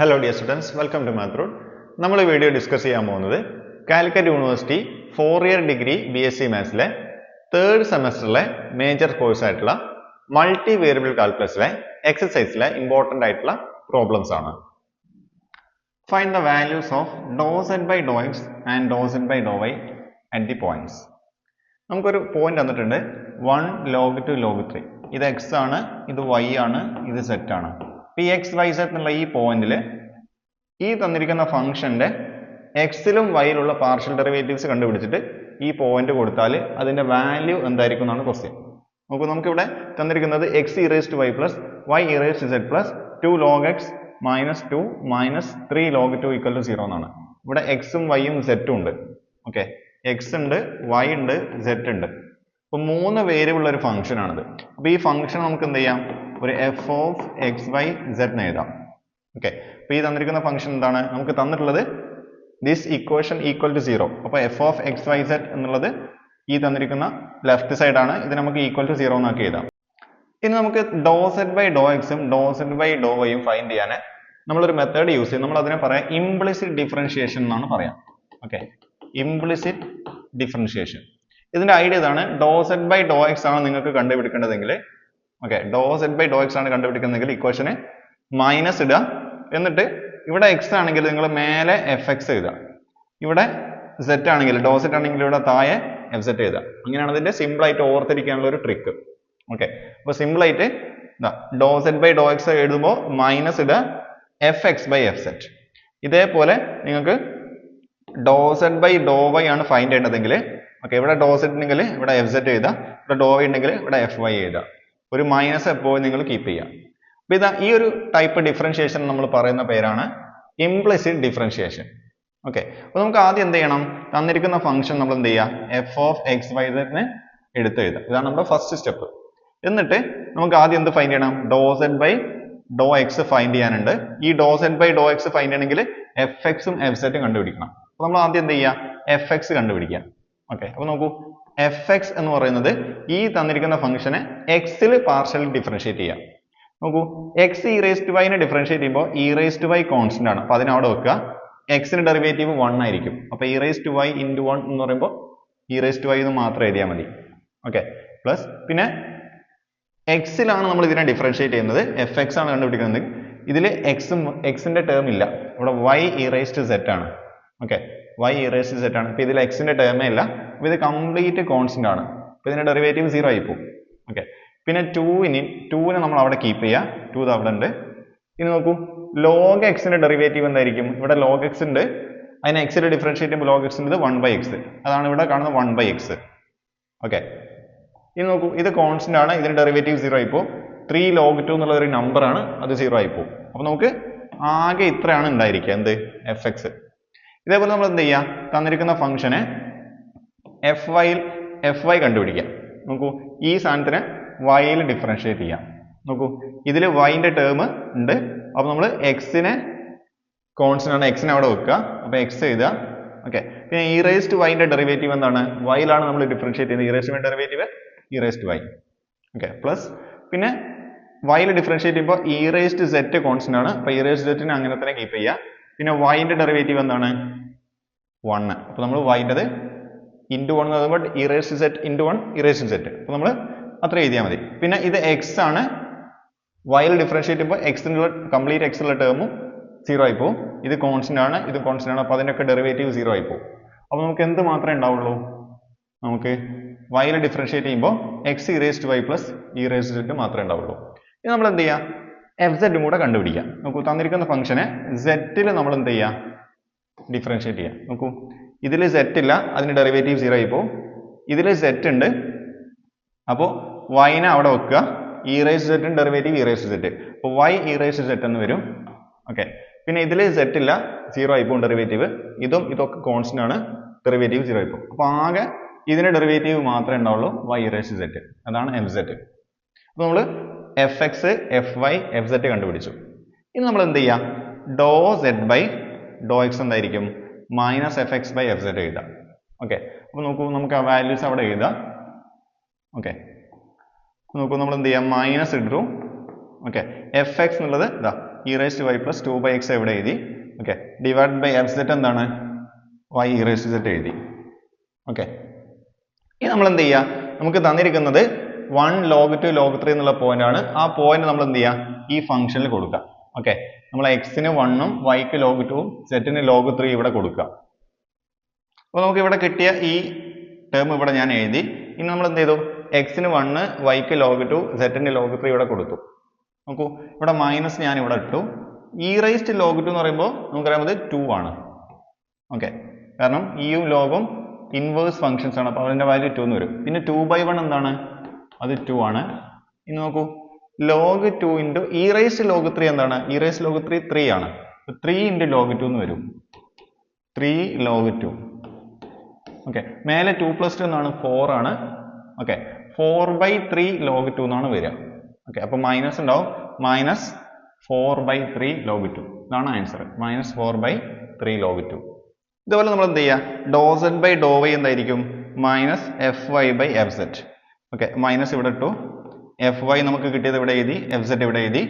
Hello dear students welcome to മാത്രൂർ നമ്മൾ video discuss ചെയ്യാൻ പോകുന്നത് Calicut university four year degree B S C മാത്സിലെ third സെമസ്റ്ററിലെ major കോഴ്സായിട്ടുള്ള multi variable കാൽക്കുലസിലെ എക്സസൈസിലെ ഇമ്പോർട്ടന്റ് ആയിട്ടുള്ള പ്രോബ്ലംസ് ആണ്. Find the values of do Z by do and do Z by do Y at the points നമുക്കൊരു point തന്നിട്ടുണ്ട് one log two log three ഇത് X ആണ് ഇത് വൈ ആണ് ഇത് സെറ്റ് ആണ്. ഈ എക്സ് വൈ സെറ്റ് എന്നുള്ള ഈ പോയിന്റിൽ ഈ തന്നിരിക്കുന്ന ഫംഗ്ഷന്റെ എക്സിലും വൈയിലുള്ള പാർഷ്യൽ ഡെറിവേറ്റീവ്സ് കണ്ടുപിടിച്ചിട്ട് ഈ പോയിന്റ് കൊടുത്താൽ അതിന്റെ വാല്യൂ എന്തായിരിക്കും എന്നാണ് ക്വസ്റ്റ്യൻ നോക്കൂ നമുക്കിവിടെ തന്നിരിക്കുന്നത് X e raise to Y plus Y e raise to Z plus two log X minus two minus three log two equal to zero എന്നാണ്. ഇവിടെ എക്സും വൈയും സെറ്റും ഉണ്ട്. ഓക്കെ എക്സ് ഉണ്ട് വൈ ഉണ്ട് സെറ്റ് ഉണ്ട്. അപ്പൊ മൂന്ന് വേരിയബിൾ ഒരു ഫംഗ്ഷനാണിത് ആണിത്. അപ്പൊ ഈ ഫംഗ്ഷൻ നമുക്ക് എന്ത് ചെയ്യാം? ഒരു F of X Y Z എഴുതാം. ഓക്കെ അപ്പൊ ഈ തന്നിരിക്കുന്ന ഫംഗ്ഷൻ എന്താണ്? നമുക്ക് തന്നിട്ടുള്ളത് this equation equal to zero അപ്പോൾ F of X Y Z എന്നുള്ളത് ഈ തന്നിരിക്കുന്ന ലെഫ്റ്റ് സൈഡ് ആണ്. ഇത് നമുക്ക് ഈക്വൽ ടു സീറോ എന്നാക്കി എഴുതാം. ഇനി നമുക്ക് ഡോ സെഡ് ബൈ ഡോ എക്സും ഡോ സെഡ് ബൈ ഡോ വൈയും ഫൈൻഡ് ചെയ്യാൻ നമ്മളൊരു മെത്തേഡ് യൂസ് ചെയ്യും. നമ്മൾ അതിനെ പറയാം ഇംപ്ലിസിറ്റ് ഡിഫറൻഷിയേഷൻ എന്നാണ് പറയാം. ഓക്കെ ഇംപ്ലിസിറ്റ് ഡിഫറൻഷിയേഷൻ ഇതിന്റെ ഐഡിയ ഇതാണ് do Z by do X ആണ് നിങ്ങൾക്ക് കണ്ടുപിടിക്കേണ്ടതെങ്കിൽ okay do Z by do X ആണ് കണ്ടുപിടിക്കുന്നതെങ്കിൽ ഇക്വേഷന് മൈനസ് ഇടുക. എന്നിട്ട് ഇവിടെ എക്സ് ആണെങ്കിൽ നിങ്ങൾ മേലെ എഫ് എക്സ് എഴുതുക. ഇവിടെ സെറ്റ് ആണെങ്കിൽ ഡോ സെറ്റ് ആണെങ്കിൽ ഇവിടെ താഴെ എഫ് സെറ്റ് എഴുതുക. അങ്ങനെയാണ് ഇതിന്റെ സിമ്പിൾ ആയിട്ട് ഓർത്തിരിക്കാനുള്ള ഒരു ട്രിക്ക് ഓക്കെ അപ്പോൾ സിമ്പിൾ ആയിട്ട് do Z by do X എഴുതുമ്പോൾ മൈനസ് ഇടുക F X by F Z ഇതേപോലെ നിങ്ങൾക്ക് do Z by do Y ആണ് ഫൈൻഡ് ചെയ്യേണ്ടതെങ്കിൽ ഓക്കെ ഇവിടെ ഡോ സെറ്റ് ഉണ്ടെങ്കിൽ ഇവിടെ എഫ് സെറ്റ് എഴുതുക ഇവിടെ ഡോ വൈ ഉണ്ടെങ്കിൽ ഇവിടെ എഫ് വൈ എഴുതുക. ഒരു മൈനസ് എപ്പോഴും നിങ്ങൾ കീപ്പ് ചെയ്യുക അപ്പൊ ഇതാ ഈ ഒരു ടൈപ്പ് ഡിഫറൻഷിയേഷൻ നമ്മൾ പറയുന്ന പേരാണ് ഇംപ്ലിസിറ്റ് ഡിഫറൻഷിയേഷൻ ഓക്കെ അപ്പൊ നമുക്ക് ആദ്യം എന്ത് ചെയ്യണം? തന്നിരിക്കുന്ന ഫംഗ്ഷൻ നമ്മൾ എന്ത് ചെയ്യുക എഫ് ഓഫ് എക്സ് വൈ എടുത്ത് എഴുതാം. ഇതാണ് നമ്മുടെ ഫസ്റ്റ് സ്റ്റെപ്പ് എന്നിട്ട് നമുക്ക് ആദ്യം എന്ത് ഫൈൻഡ് ചെയ്യണം? Do Z by do X find ചെയ്യാനുണ്ട്. ഈ do Z by do X find ചെയ്യണമെങ്കിൽ എഫ് എക്സും എഫ് സെറ്റും കണ്ടുപിടിക്കണം. അപ്പൊ നമ്മൾ ആദ്യം എന്ത് ചെയ്യുക എഫ് എക്സ് കണ്ടുപിടിക്കുക. ഓക്കെ അപ്പൊ നോക്കൂ. എഫ് എക്സ് എന്ന് പറയുന്നത് ഈ തന്നിരിക്കുന്ന ഫംഗ്ഷനെ എക്സിൽ പാർഷ്യൽ ഡിഫറൻഷിയേറ്റ് ചെയ്യാം. നോക്കൂ എക്സ് ഇ റേസ് ടു വൈനെ ഡിഫറൻഷിയേറ്റ് ചെയ്യുമ്പോൾ e raise to Y constant ആണ്. അപ്പൊ അതിനവിടെ വെക്കുക. എക്സിന് ഡെറിവേറ്റീവ് വൺ ആയിരിക്കും. അപ്പോൾ e raise to Y into one എന്ന് പറയുമ്പോൾ ഇ റേസ് ടു വൈ എന്ന് മാത്രം എഴുതിയാൽ മതി. ഓക്കെ പ്ലസ് പിന്നെ എക്സിലാണ് നമ്മൾ ഇതിനെ ഡിഫറൻഷിയേറ്റ് ചെയ്യുന്നത്. എഫ് എക്സ് ആണ് കണ്ടുപിടിക്കുന്നത്. ഇതിൽ എക്സും എക്സിന്റെ ടേം ഇല്ല. ഇവിടെ Y e raise to Z ആണ്. Okay Y e raise to Z ആണ്. ഇപ്പൊ ഇതിൽ എക്സിന്റെ ടേമേ ഇല്ല. അപ്പൊ ഇത് കംപ്ലീറ്റ് കോൺസ്റ്റന്റ് ആണ്. അപ്പൊ ഇതിന്റെ ഡെറിവേറ്റീവ് സീറോ ആയി പോകും. ഓക്കെ പിന്നെ ടൂവിന് ടൂവിനെ നമ്മൾ അവിടെ കീപ്പ് ചെയ്യുക ടൂ അവിടെ ഉണ്ട്. ഇനി നോക്കൂ. ലോഗ് എക്സിന്റെ ഡെറിവേറ്റീവ് എന്തായിരിക്കും? ഇവിടെ ലോഗ് എക്സ് ഉണ്ട്. അതിന് എക്സിൽ ഡിഫറൻഷിയേറ്റ് ചെയ്യുമ്പോൾ ലോഗ് എക്സ് ഉണ്ട് വൺ ബൈ എക്സ് അതാണ് ഇവിടെ കാണുന്നത് വൺ ബൈ എക്സ് ഓക്കെ ഇനി നോക്കൂ. ഇത് കോൺസ്റ്റന്റ് ആണ്. ഇതിന്റെ ഡെറിവേറ്റീവ് സീറോ ആയി പോകും. ത്രീ ലോഗ് ടു എന്നുള്ള ഒരു നമ്പറാണ് അത് സീറോ ആയി പോകും. അപ്പോൾ നമുക്ക് ആകെ ഇത്രയാണ് ഉണ്ടായിരിക്കുക. എന്ത്? എഫ് എക്സ് ഇതേപോലെ നമ്മൾ എന്ത് ചെയ്യാം? തന്നിരിക്കുന്ന ഫംഗ്ഷനെ എഫ് വൈയിൽ എഫ് വൈ കണ്ടുപിടിക്കാം. നോക്കൂ ഈ സാധനത്തിന് വൈയിൽ ഡിഫറൻഷിയേറ്റ് ചെയ്യാം. നോക്കൂ ഇതിൽ വൈന്റെ ടേം ഉണ്ട്. അപ്പോൾ നമ്മൾ എക്സിനെ കോൺസ്റ്റന്റ് ആണ് എക്സിനെ അവിടെ വെക്കുക. അപ്പോൾ എക്സ് എഴുതുക. ഓക്കെ പിന്നെ ഇ റേസ്റ്റ് വൈന്റെ ഡെറിവേറ്റീവ് എന്താണ്? വൈയിലാണ് നമ്മൾ ഡിഫറൻഷിയേറ്റ് ചെയ്യുന്നത്. ഈ raised derivative e raised y okay plus പിന്നെ വൈയിൽ ഡിഫറൻഷിയേറ്റ് ചെയ്യുമ്പോൾ ഇ റേസ്റ്റ് സെറ്റ് കോൺസ്റ്റന്റ് ആണ്. അപ്പോൾ ഇ റേസ്റ്റ് സെറ്റിനെ അങ്ങനെ തന്നെ കീപ്പ് ചെയ്യുക. പിന്നെ വൈന്റെ ഡെറിവേറ്റീവ് എന്താണ്? വണ് അപ്പോൾ നമ്മൾ വൈന്റെത് ഇന്റു വൺ എന്ന് പറയുമ്പോൾ e raise Z into one e raise Z അപ്പോൾ നമ്മൾ അത്ര എഴുതിയാൽ മതി. പിന്നെ ഇത് എക്സ് ആണ് വയൽ ഡിഫറൻഷിയേറ്റ് ചെയ്യുമ്പോൾ എക്സിനുള്ള കംപ്ലീറ്റ് എക്സിലുള്ള ടേമും സീറോ ആയി പോകും ഇത് കോൺസ്റ്റന്റ് ആണ് ഇത് കോൺസ്റ്റന്റ് ആണ്. അപ്പോൾ അതിന്റെയൊക്കെ ഡെറിവേറ്റീവ് സീറോ ആയി പോകും അപ്പോൾ നമുക്ക് എന്ത് മാത്രമേ ഉണ്ടാവുള്ളൂ? നമുക്ക് വയൽ ഡിഫറൻഷിയേറ്റ് ചെയ്യുമ്പോൾ X e raise to Y plus e raised Z മാത്രമേ ഉണ്ടാവുള്ളൂ. ഇത് നമ്മൾ എന്ത് ചെയ്യുക എഫ് സെറ്റും കൂടെ കണ്ടുപിടിക്കുക നോക്കൂ തന്നിരിക്കുന്ന ഫംഗ്ഷനെ സെറ്റിൽ നമ്മൾ എന്ത് ചെയ്യുക ഡിഫറൻഷിയേറ്റ് ചെയ്യാം. നോക്കൂ ഇതിൽ സെറ്റ് ഇല്ല അതിന് ഡെറിവേറ്റീവ് സീറോ ആയി പോകും ഇതിൽ സെറ്റ് ഉണ്ട് അപ്പോൾ വൈനെ അവിടെ വെക്കുക. ഇ റേസ് സെറ്റും ഡെറിവേറ്റീവ് ഇ റേസ് സെറ്റ് അപ്പോൾ വൈ ഇ റേസ് സെറ്റ് എന്ന് വരും. ഓക്കെ പിന്നെ ഇതിൽ സെറ്റ് ഇല്ല സീറോ ആയി പോകും ഡെറിവേറ്റീവ് ഇതും ഇതൊക്കെ കോൺസ്റ്റന്റ് ആണ് ഡെറിവേറ്റീവ് സീറോ ആയി പോകും അപ്പോൾ ആകെ ഇതിന് ഡെറിവേറ്റീവ് മാത്രമേ ഉണ്ടാവുള്ളൂ വൈ ഇ റേസ് സെറ്റ് അതാണ് എഫ് സെറ്റ് അപ്പോൾ നമ്മൾ F X F Y F Z കണ്ടുപിടിച്ചു. ഇനി നമ്മൾ എന്ത് ചെയ്യുക do Z by do X എന്തായിരിക്കും? Minus F X by F Z എഴുതാം. ഓക്കെ അപ്പോൾ നോക്കൂ നമുക്ക് ആ വാല്യൂസ് അവിടെ എഴുതാം. ഓക്കെ നോക്കൂ നമ്മൾ എന്ത് ചെയ്യാം? മൈനസ് ഇട്ടു. ഓക്കെ എഫ് എക്സ് എന്നുള്ളത് ഇതാ e raise to Y plus two by X എവിടെ എഴുതി? Okay divide by F Z എന്താണ്? Y e raise to Z എഴുതി. ഓക്കെ ഇനി നമ്മൾ എന്ത് ചെയ്യുക നമുക്ക് തന്നിരിക്കുന്നത് one log two log three എന്നുള്ള പോയിന്റ് ആണ്. ആ പോയിന്റ് നമ്മൾ എന്ത് ചെയ്യുക ഈ ഫംഗ്ഷനിൽ കൊടുക്കുക ഓക്കെ നമ്മൾ എക്സിന് വണ്ണും വൈക്ക് ലോഗ് ടുവും സെറ്റിന് ലോഗ് ത്രീ ഇവിടെ കൊടുക്കുക. അപ്പോൾ നമുക്ക് ഇവിടെ കിട്ടിയ ഈ ടേം ഇവിടെ ഞാൻ എഴുതി. ഇനി നമ്മൾ എന്ത് ചെയ്തു? എക്സിന് വണ്ണ് വൈക്ക് ലോഗ് ടു സെറ്റിന് ലോഗ് ത്രീ ഇവിടെ കൊടുത്തു. നോക്കൂ ഇവിടെ മൈനസ് ഞാൻ ഇവിടെ ഇട്ടു. ഇ റൈസ്റ്റ് ലോഗ് ടു എന്ന് പറയുമ്പോൾ നമുക്കറിയാമത് ടു ആണ്. ഓക്കെ കാരണം ഇയും ലോഗും ഇൻവേഴ്സ് ഫങ്ഷൻസ് ആണ്. അപ്പോൾ അതിന്റെ വാല്യൂ ടു എന്ന് വരും. പിന്നെ ടു ബൈ വൺ എന്താണ്? അത് ടു ആണ്. ഇനി നോക്കൂ. Log two into e raise log three എന്താണ്? E raise log three three ആണ് ത്രീ ഇന്റു ലോഗ് ടു എന്ന് വരും. ത്രീ ലോഗ് ടു ഓക്കെ മേലെ ടു പ്ലസ് ടു എന്നാണ് ഫോർ ആണ്. Okay four by three log two എന്നാണ് വരിക. ഓക്കെ അപ്പോൾ മൈനസ് ഉണ്ടാവും. Minus four by three log two ഇതാണ് answer minus four by three log two ഇതുപോലെ നമ്മൾ എന്ത് ചെയ്യുക ഡോ ബൈ ഡോ വൈ എന്തായിരിക്കും? Minus F Y by F Z okay minus ഇവിടെ ഇട്ടു. എഫ് വൈ നമുക്ക് കിട്ടിയത് ഇവിടെ എഴുതി? എഫ് സെറ്റ് ഇവിടെ എഴുതി?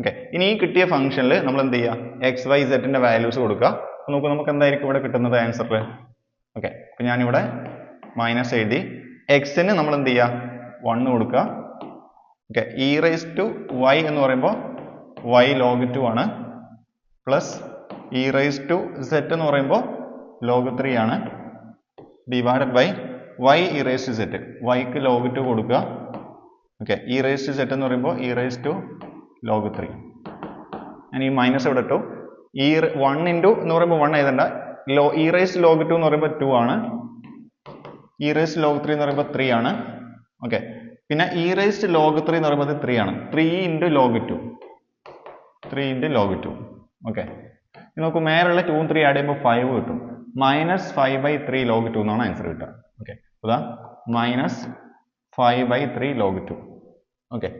ഓക്കെ ഇനി ഈ കിട്ടിയ ഫംഗ്ഷനിൽ നമ്മൾ എന്ത് ചെയ്യുക എക്സ് വൈ സെറ്റിന്റെ വാല്യൂസ് കൊടുക്കുക. നോക്കൂ നമുക്ക് എന്തായിരിക്കും ഇവിടെ കിട്ടുന്നത് ആൻസറിൽ ഓക്കെ അപ്പം ഞാനിവിടെ മൈനസ് എഴുതി. എക്സിന് നമ്മൾ എന്ത് ചെയ്യുക വണ്ണ് കൊടുക്കുക. Okay e raise to Y എന്ന് പറയുമ്പോൾ വൈ ലോഗ് ടു ആണ്. Plus e raise to Z എന്ന് പറയുമ്പോൾ ലോഗ് ത്രീ ആണ്. Divided by Y e raise to Z വൈക്ക് ലോഗ് ടു കൊടുക്കുക. Okay e raise to Z എന്ന് പറയുമ്പോൾ e raise to log three ഞാൻ ഈ മൈനസ് ഇവിടെ ഇട്ടു? ഈ വൺ ഇന്റു എന്ന് പറയുമ്പോൾ one എഴുതണ്ട log E raise log two എന്ന് പറയുമ്പോൾ ടു ആണ്. ഇ റേസ് ലോഗ് ത്രീ എന്ന് പറയുമ്പോൾ ത്രീ ആണ്. ഓക്കെ പിന്നെ ഇ റേസ് ലോഗ് ത്രീ എന്ന് പറയുമ്പോൾ ത്രീ ആണ്. Three into log two three into log two okay നോക്കൂ മേലുള്ള ടു ത്രീ ആഡ് ചെയ്യുമ്പോൾ ഫൈവ് കിട്ടും. Minus five by three log two എന്നാണ് ആൻസർ കിട്ടുക. ഓക്കെ അതാ minus five by three log two okay